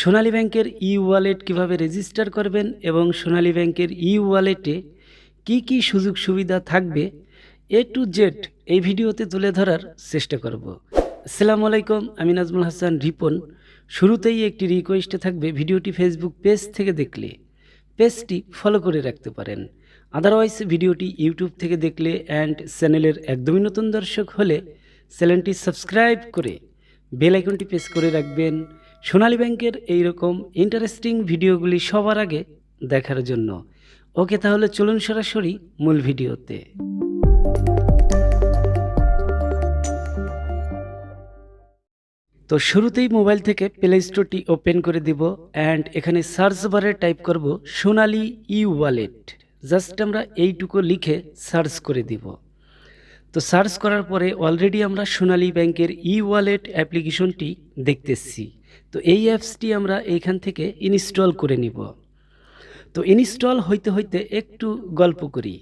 সোনালী ব্যাংকের ই ওয়ালেট কীভাবে রেজিস্টার করবেন এবং সোনালী ব্যাংকের ই ওয়ালেটে কী কী সুযোগ সুবিধা থাকবে এ টু জেড এই ভিডিওতে তুলে ধরার চেষ্টা করব। আসসালামু আলাইকুম, আমি নাজমুল হাসান রিপন। শুরুতেই একটি রিকোয়েস্টে থাকবে ভিডিওটি ফেসবুক পেজ থেকে দেখলে। পেজটি ফলো করে রাখতে পারেন। আদারওয়াইজ ভিডিওটি ইউটিউব থেকে দেখলে অ্যান্ড চ্যানেলের একদমই নতুন দর্শক হলে চ্যানেলটি সাবস্ক্রাইব করে বেল আইকনটি প্রেস করে রাখবেন। সোনালী ব্যাংকের এই রকম ইন্টারেস্টিং ভিডিওগুলি সবার আগে দেখার জন্য। ওকে তাহলে চলুন সরাসরি মূল ভিডিওতে। তো শুরুতেই মোবাইল থেকে প্লে স্টোরটি ওপেন করে দিব অ্যান্ড এখানে সার্চ বারে টাইপ করব সোনালি ই ওয়ালেট জাস্ট আমরা এইটুকু লিখে সার্চ করে দিব। তো সার্চ করার পরে অলরেডি আমরা সোনালী ব্যাংকের ই ওয়ালেট অ্যাপ্লিকেশনটি দেখতেছি। তো এই অ্যাপসটি আমরা এইখান থেকে ইনস্টল করে নিব। তো ইনস্টল হইতে হইতে একটু গল্প করি।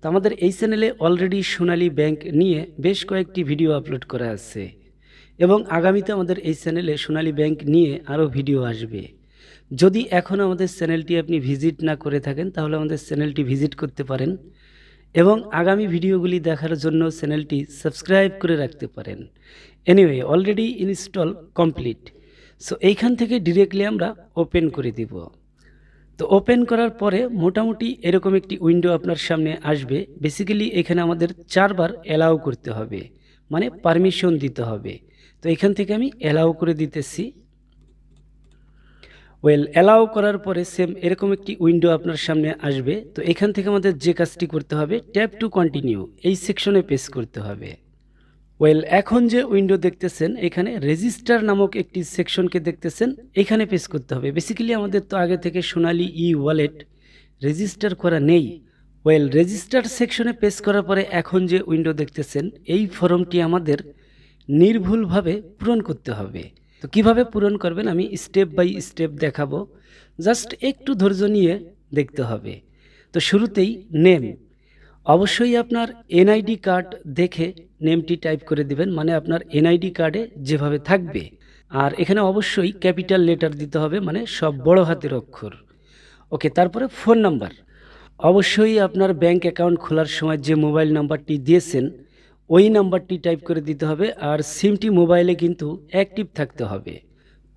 তো আমাদের এই চ্যানেলে অলরেডি সোনালী ব্যাংক নিয়ে বেশ কয়েকটি ভিডিও আপলোড করা আছে এবং আগামীতে আমাদের এই চ্যানেলে সোনালী ব্যাংক নিয়ে আরও ভিডিও আসবে। যদি এখন আমাদের চ্যানেলটি আপনি ভিজিট না করে থাকেন, তাহলে আমাদের চ্যানেলটি ভিজিট করতে পারেন এবং আগামী ভিডিওগুলি দেখার জন্য চ্যানেলটি সাবস্ক্রাইব করে রাখতে পারেন। Anyway already install complete so এইখান থেকে ডিরেক্টলি আমরা ওপেন করে দিব। তো ওপেন করার পরে মোটামুটি এরকম একটি উইন্ডো আপনার সামনে আসবে। বেসিক্যালি এখানে আমাদের চারবার অ্যালাউ করতে হবে। মানে পারমিশন দিতে হবে। তো এখান থেকে আমি অ্যালাউ করে দিতেছি। ওয়েল অ্যালাউ করার পরে সেম এরকম একটি উইন্ডো আপনার সামনে আসবে। তো এখান থেকে আমাদের যে কাজটি করতে হবে ট্যাপ টু কন্টিনিউ এই সেকশনে পেস করতে হবে। ওয়েল এখন যে উইন্ডো দেখতেছেন, এখানে রেজিস্টার নামক একটি সেকশনকে দেখতেছেন, এখানে পেস করতে হবে। বেসিক্যালি আমাদের তো আগে থেকে সোনালি ই ওয়ালেট রেজিস্টার করা নেই। ওয়েল রেজিস্টার সেকশনে পেস করার পরে এখন যে উইন্ডো দেখতেছেন, এই ফর্মটি আমাদের নির্ভুলভাবে পূরণ করতে হবে। তো কীভাবে পূরণ করবেন আমি স্টেপ বাই স্টেপ দেখাবো। জাস্ট একটু ধৈর্য নিয়ে দেখতে হবে। তো শুরুতেই নেম অবশ্যই আপনার এনআইডি কার্ড দেখে নেমটি টাইপ করে দিবেন মানে আপনার এনআইডি কার্ডে যেভাবে থাকবে। আর এখানে অবশ্যই ক্যাপিটাল লেটার দিতে হবে মানে সব বড় হাতের অক্ষর। ওকে তারপরে ফোন নাম্বার অবশ্যই আপনার ব্যাংক অ্যাকাউন্ট খোলার সময় যে মোবাইল নাম্বারটি দিয়েছেন, ওই নাম্বারটি টাইপ করে দিতে হবে, আর সিমটি মোবাইলে কিন্তু অ্যাক্টিভ থাকতে হবে।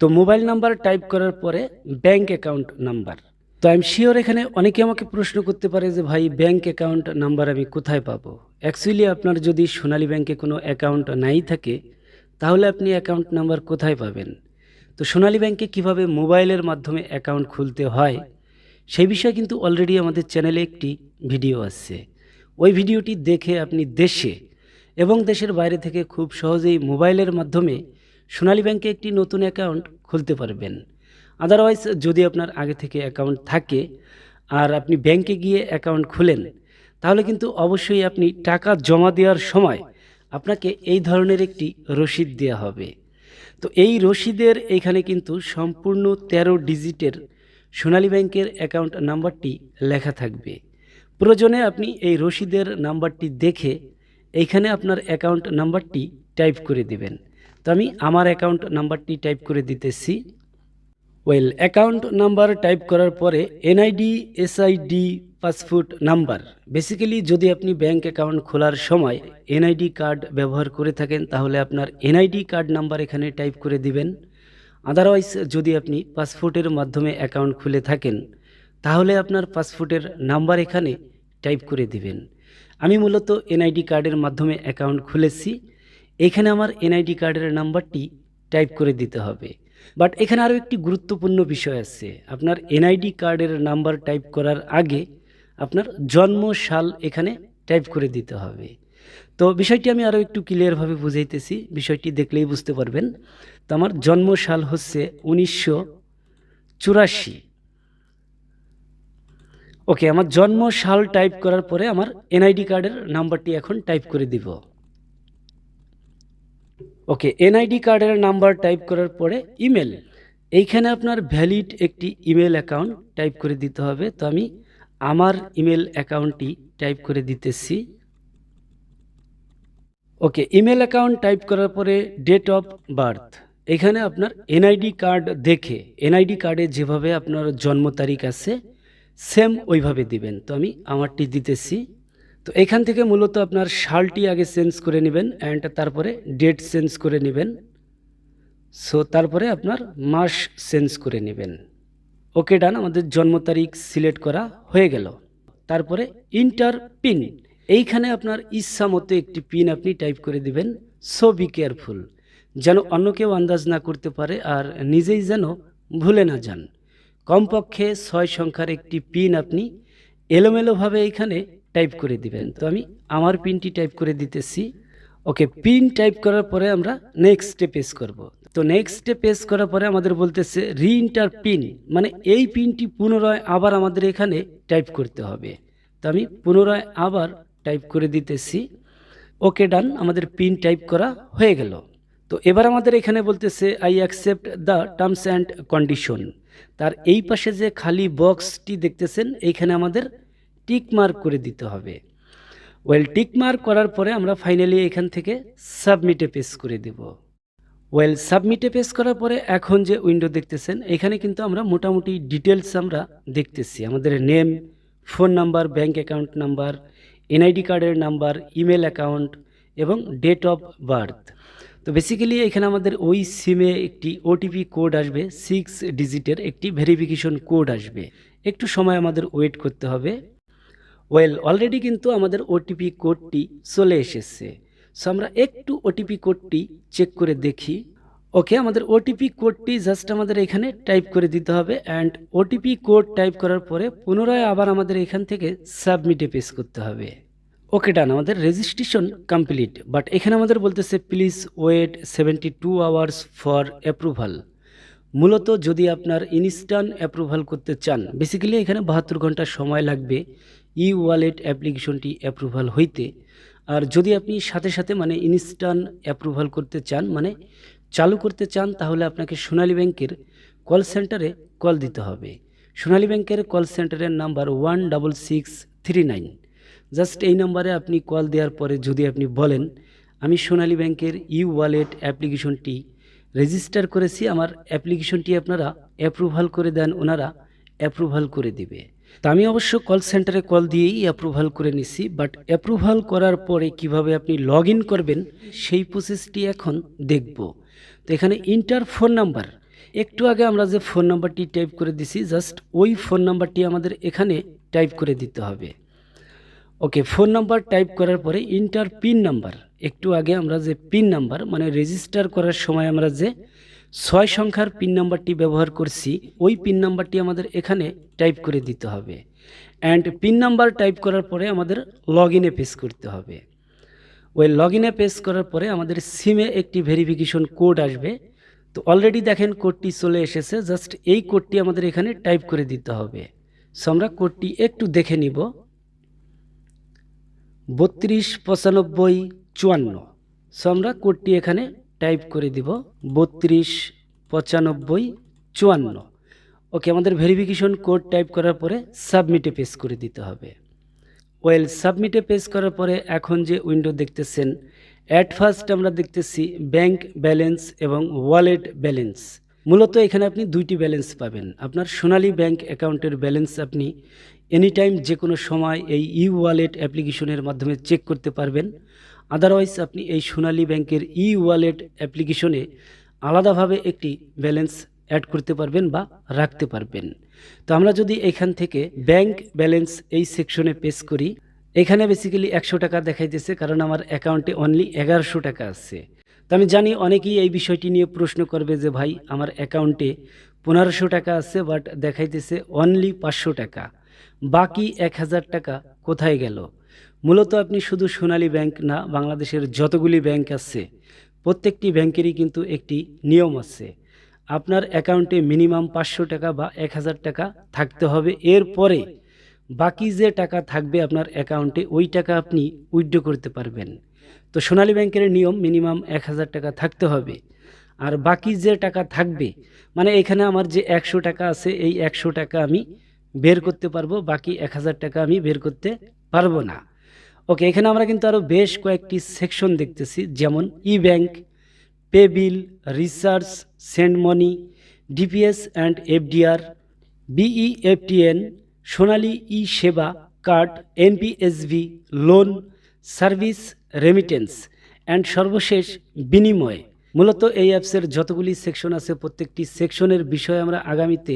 তো মোবাইল নাম্বার টাইপ করার পরে ব্যাংক অ্যাকাউন্ট নাম্বার তো আই এম শিওর এখানে অনেকে আমাকে প্রশ্ন করতে পারে যে, ভাই ব্যাংক অ্যাকাউন্ট নাম্বার আমি কোথায় পাবো? অ্যাকচুয়ালি আপনার যদি সোনালী ব্যাংকে কোনো অ্যাকাউন্ট নাই থাকে, তাহলে আপনি অ্যাকাউন্ট নাম্বার কোথায় পাবেন? তো সোনালী ব্যাংকে কীভাবে মোবাইলের মাধ্যমে অ্যাকাউন্ট খুলতে হয়, সেই বিষয়ে কিন্তু অলরেডি আমাদের চ্যানেলে একটি ভিডিও আসছে। ওই ভিডিওটি দেখে আপনি দেশে এবং দেশের বাইরে থেকে খুব সহজেই মোবাইলের মাধ্যমে সোনালী ব্যাংকে একটি নতুন অ্যাকাউন্ট খুলতে পারবেন। আদারওয়াইজ যদি আপনার আগে থেকে অ্যাকাউন্ট থাকে আর আপনি ব্যাংকে গিয়ে অ্যাকাউন্ট খুলেন, তাহলে কিন্তু অবশ্যই আপনি টাকা জমা দেওয়ার সময় আপনাকে এই ধরনের একটি রসিদ দেওয়া হবে। তো এই রসিদের এইখানে কিন্তু সম্পূর্ণ তেরো ডিজিটের সোনালী ব্যাংকের অ্যাকাউন্ট নাম্বারটি লেখা থাকবে। প্রয়োজনে আপনি এই রসিদের নাম্বারটি দেখে এইখানে আপনার অ্যাকাউন্ট নাম্বারটি টাইপ করে দিবেন। তো আমি আমার অ্যাকাউন্ট নাম্বারটি টাইপ করে দিতেছি। ওয়েল অ্যাকাউন্ট নাম্বার টাইপ করার পরে NID SID passport number basically যদি আপনি ব্যাংক অ্যাকাউন্ট খোলার সময় এনআইডি কার্ড ব্যবহার করে থাকেন, তাহলে আপনার এনআইডি কার্ড নাম্বার এখানে টাইপ করে দিবেন। আদারওয়াইজ যদি আপনি পাসপোর্টের মাধ্যমে অ্যাকাউন্ট খুলে থাকেন, তাহলে আপনার পাসপোর্টের নাম্বার এখানে টাইপ করে দিবেন। আমি মূলত এনআইডি কার্ডের মাধ্যমে অ্যাকাউন্ট খুলেছি। এখানে আমার এনআইডি কার্ডের নাম্বারটি টাইপ করে দিতে হবে। বাট এখানে আরও একটি গুরুত্বপূর্ণ বিষয় আছে। আপনার এনআইডি কার্ডের নাম্বার টাইপ করার আগে আপনার জন্ম সাল এখানে টাইপ করে দিতে হবে। তো বিষয়টি আমি আরও একটু ক্লিয়ারভাবে বুঝাইতেছি, বিষয়টি দেখলেই বুঝতে পারবেন। তো আমার জন্ম সাল হচ্ছে উনিশশো চুরাশি। ওকে আমার জন্ম সাল টাইপ করার পরে আমার এনআইডি কার্ডের নাম্বারটি এখন টাইপ করে দিব। ওকে এনআইডি কার্ডের নাম্বার টাইপ করার পরে ইমেল এইখানে আপনার ভ্যালিড একটি ইমেল অ্যাকাউন্ট টাইপ করে দিতে হবে। তো আমি আমার ইমেল অ্যাকাউন্টটি টাইপ করে দিতেছি। ওকে ইমেল অ্যাকাউন্ট টাইপ করার পরে ডেট অফ বার্থ এখানে আপনার এনআইডি কার্ড দেখে এনআইডি কার্ডে যেভাবে আপনার জন্ম তারিখ আছে সেম ওইভাবে দিবেন। তো আমি আমারটি দিতেছি। তো এখান থেকে মূলত আপনার সালটি আগে চেঞ্জ করে নেবেন অ্যান্ড তারপরে ডেট চেঞ্জ করে নেবেন। সো তারপরে আপনার মাস চেঞ্জ করে নেবেন। ওকে ডান আমাদের জন্ম তারিখ সিলেক্ট করা হয়ে গেল। তারপরে ইন্টার পিন এইখানে আপনার ইচ্ছা মতো একটি পিন আপনি টাইপ করে দিবেন। সো বি কেয়ারফুল যেন অন্য কেউ আন্দাজ না করতে পারে আর নিজেই যেন ভুলে না যান। কমপক্ষে ছয় সংখ্যার একটি পিন আপনি এলোমেলোভাবে এইখানে টাইপ করে দিবেন। তো আমি আমার পিনটি টাইপ করে দিতেছি। ওকে পিন টাইপ করার পরে আমরা নেক্সটে পেস করব। তো নেক্সটে পেস করার পরে আমাদের বলতেছে রিইন্টার পিন মানে এই পিনটি পুনরায় আবার আমাদের এখানে টাইপ করতে হবে। তো আমি পুনরায় আবার টাইপ করে দিতেছি। ওকে ডান আমাদের পিন টাইপ করা হয়ে গেল। তো এবার আমাদের এখানে বলতেছে I accept the terms and condition তার এই পাশে যে খালি বক্সটি দেখতেছেন এইখানে আমাদের টিক মার্ক করে দিতে হবে। ওয়েল টিক মার্ক করার পরে আমরা ফাইনালি এখান থেকে সাবমিটে পেস করে দেব। ওয়েল সাবমিটে পেস করার পরে এখন যে উইন্ডো দেখতেছেন, এখানে কিন্তু আমরা মোটামুটি ডিটেলস আমরা দেখতেছি। আমাদের name phone number bank account number NID কার্ডের নাম্বার ইমেল অ্যাকাউন্ট এবং ডেট অফ বার্থ তো বেসিক্যালি এখানে আমাদের ওই সিমে একটি ওটিপি কোড আসবে সিক্স ডিজিটের একটি ভেরিফিকেশন কোড আসবে। একটু সময় আমাদের ওয়েট করতে হবে। ওয়েল অলরেডি কিন্তু আমাদের ওটিপি কোডটি চলে এসেছে। সো আমরা একটু ওটিপি কোডটি চেক করে দেখি। ওকে আমাদের ওটিপি কোডটি জাস্ট আমাদের এখানে টাইপ করে দিতে হবে অ্যান্ড ওটিপি কোড টাইপ করার পরে পুনরায় আবার আমাদের এখান থেকে সাবমিটে পেস করতে হবে। ওকে ডান আমাদের রেজিস্ট্রেশন কমপ্লিট বাট এখানে আমাদের বলতেছে please wait seventy two hours for approval মূলত যদি আপনার ইনস্ট্যান্ট অ্যাপ্রুভাল করতে চান বেসিক্যালি এখানে বাহাত্তর ঘণ্টা সময় লাগবে। ই ওয়ালেট অ্যাপ্লিকেশনটি অ্যাপ্রুভাল হইতে, আর যদি আপনি সাথে সাথে মানে ইনস্ট্যান্ট অ্যাপ্রুভাল করতে চান মানে চালু করতে চান, তাহলে আপনাকে সোনালী ব্যাংকের কল সেন্টারে কল দিতে হবে। সোনালী ব্যাংকের কল সেন্টারের number one double six three nine just এই নাম্বারে আপনি কল দেওয়ার পরে যদি আপনি বলেন, আমি সোনালী ব্যাংকের ই ওয়ালেট অ্যাপ্লিকেশনটি রেজিস্টার করেছি, আমার অ্যাপ্লিকেশনটি আপনারা অ্যাপ্রুভাল করে দেন, ওনারা অ্যাপ্রুভাল করে দিবে। তা আমি অবশ্য কল সেন্টারে কল দিয়েই অ্যাপ্রুভাল করে নিছি বাট অ্যাপ্রুভাল করার পরে কীভাবে আপনি লগ করবেন, সেই প্রসেসটি এখন দেখব। তো এখানে ইন্টার ফোন নাম্বার একটু আগে আমরা যে ফোন নাম্বারটি টাইপ করে দিছি জাস্ট ওই ফোন নাম্বারটি আমাদের এখানে টাইপ করে দিতে হবে। ওকে ফোন নাম্বার টাইপ করার পরে ইন্টার পিন নাম্বার একটু আগে আমরা যে পিন নাম্বার মানে রেজিস্টার করার সময় আমরা যে ছয় সংখ্যার পিন নাম্বারটি ব্যবহার করছি, ওই পিন নাম্বারটি আমাদের এখানে টাইপ করে দিতে হবে। অ্যান্ড পিন নাম্বার টাইপ করার পরে আমাদের লগ ইনে পেস করতে হবে। ওই লগ ইনে পেস করার পরে আমাদের সিমে একটি ভেরিফিকেশন কোড আসবে। তো অলরেডি দেখেন কোডটি চলে এসেছে জাস্ট এই কোডটি আমাদের এখানে টাইপ করে দিতে হবে। সো আমরা কোডটি একটু দেখে নিব। বত্রিশ, পঁচানব্বই, চুয়ান্ন। সো আমরা কোডটি এখানে টাইপ করে দিব বত্রিশ, পঁচানব্বই, চুয়ান্ন। ওকে আমাদের ভেরিফিকেশন কোড টাইপ করার পরে সাবমিটে পেস করে দিতে হবে। ওয়েল সাবমিটে পেস করার পরে এখন যে উইন্ডো দেখতেছেন অ্যাট ফার্স্ট আমরা দেখতেছি ব্যাংক ব্যালেন্স এবং ওয়ালেট ব্যালেন্স মূলত এখানে আপনি দুইটি ব্যালেন্স পাবেন। আপনার সোনালী ব্যাংক অ্যাকাউন্টের ব্যালেন্স আপনি এনি টাইম যে কোনো সময় এই ই ওয়ালেট অ্যাপ্লিকেশনের মাধ্যমে চেক করতে পারবেন। আদারওয়াইজ আপনি এই সোনালী ব্যাংকের ই ওয়ালেট অ্যাপ্লিকেশনে আলাদাভাবে একটি ব্যালেন্স অ্যাড করতে পারবেন বা রাখতে পারবেন। তো আমরা যদি এখান থেকে ব্যাংক ব্যালেন্স এই সেকশনে পেস করি, এখানে বেসিক্যালি একশো টাকা দেখাইতেছে, কারণ আমার অ্যাকাউন্টে অনলি এগারোশো টাকা আছে। তো আমি জানি অনেকেই এই বিষয়টি নিয়ে প্রশ্ন করবে যে, ভাই, আমার অ্যাকাউন্টে পনেরোশো টাকা আছে বাট দেখাইতেছে অনলি পাঁচশো টাকা। বাকি এক হাজার টাকা কোথায় গেল? মূলত আপনি শুধু সোনালী ব্যাংক না, বাংলাদেশের যতগুলি ব্যাংক আছে, প্রত্যেকটি ব্যাংকেরই কিন্তু একটি নিয়ম আছে। আপনার অ্যাকাউন্টে মিনিমাম পাঁচশো টাকা বা এক হাজার টাকা থাকতে হবে। এরপরে বাকি যে টাকা থাকবে আপনার অ্যাকাউন্টে, ওই টাকা আপনি উইথড্র করতে পারবেন। তো সোনালী ব্যাংকের নিয়ম, মিনিমাম এক হাজার টাকা থাকতে হবে। আর বাকি যে টাকা থাকবে মানে এখানে আমার যে একশো টাকা আছে, এই একশো টাকা আমি বের করতে পারব, বাকি এক হাজার টাকা আমি বের করতে পারব না। ওকে এখানে আমরা কিন্তু আরও বেশ কয়েকটি সেকশন দেখতেছি, যেমন E bank pay bill research send money DPS and FDR BEFTN Sonali E সেবা card NPSB loan service remittance and সর্বশেষ বিনিময়। মূলত এই অ্যাপসের যতগুলি সেকশন আছে, প্রত্যেকটি সেকশনের বিষয়ে আমরা আগামীতে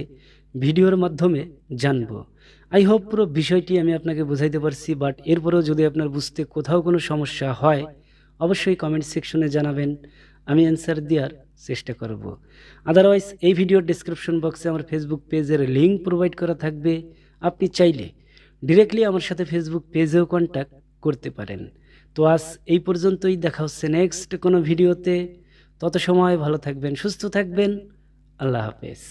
ভিডিওর মাধ্যমে জানব। আই হোপ পুরো বিষয়টি আমি আপনাকে বোঝাইতে পারছি বাট এরপরেও যদি আপনার বুঝতে কোথাও কোনো সমস্যা হয়, অবশ্যই কমেন্ট সেকশনে জানাবেন, আমি অ্যান্সার দেওয়ার চেষ্টা করব। আদারওয়াইজ এই ভিডিওর ডিসক্রিপশন বক্সে আমার ফেসবুক পেজের লিঙ্ক প্রোভাইড করা থাকবে, আপনি চাইলে ডিরেক্টলি আমার সাথে ফেসবুক পেজেও কন্ট্যাক্ট করতে পারেন। তো আজ এই পর্যন্তই, দেখা হচ্ছে নেক্সট কোনো ভিডিওতে তত সময় ভালো থাকবেন, সুস্থ থাকবেন, আল্লাহ হাফেজ।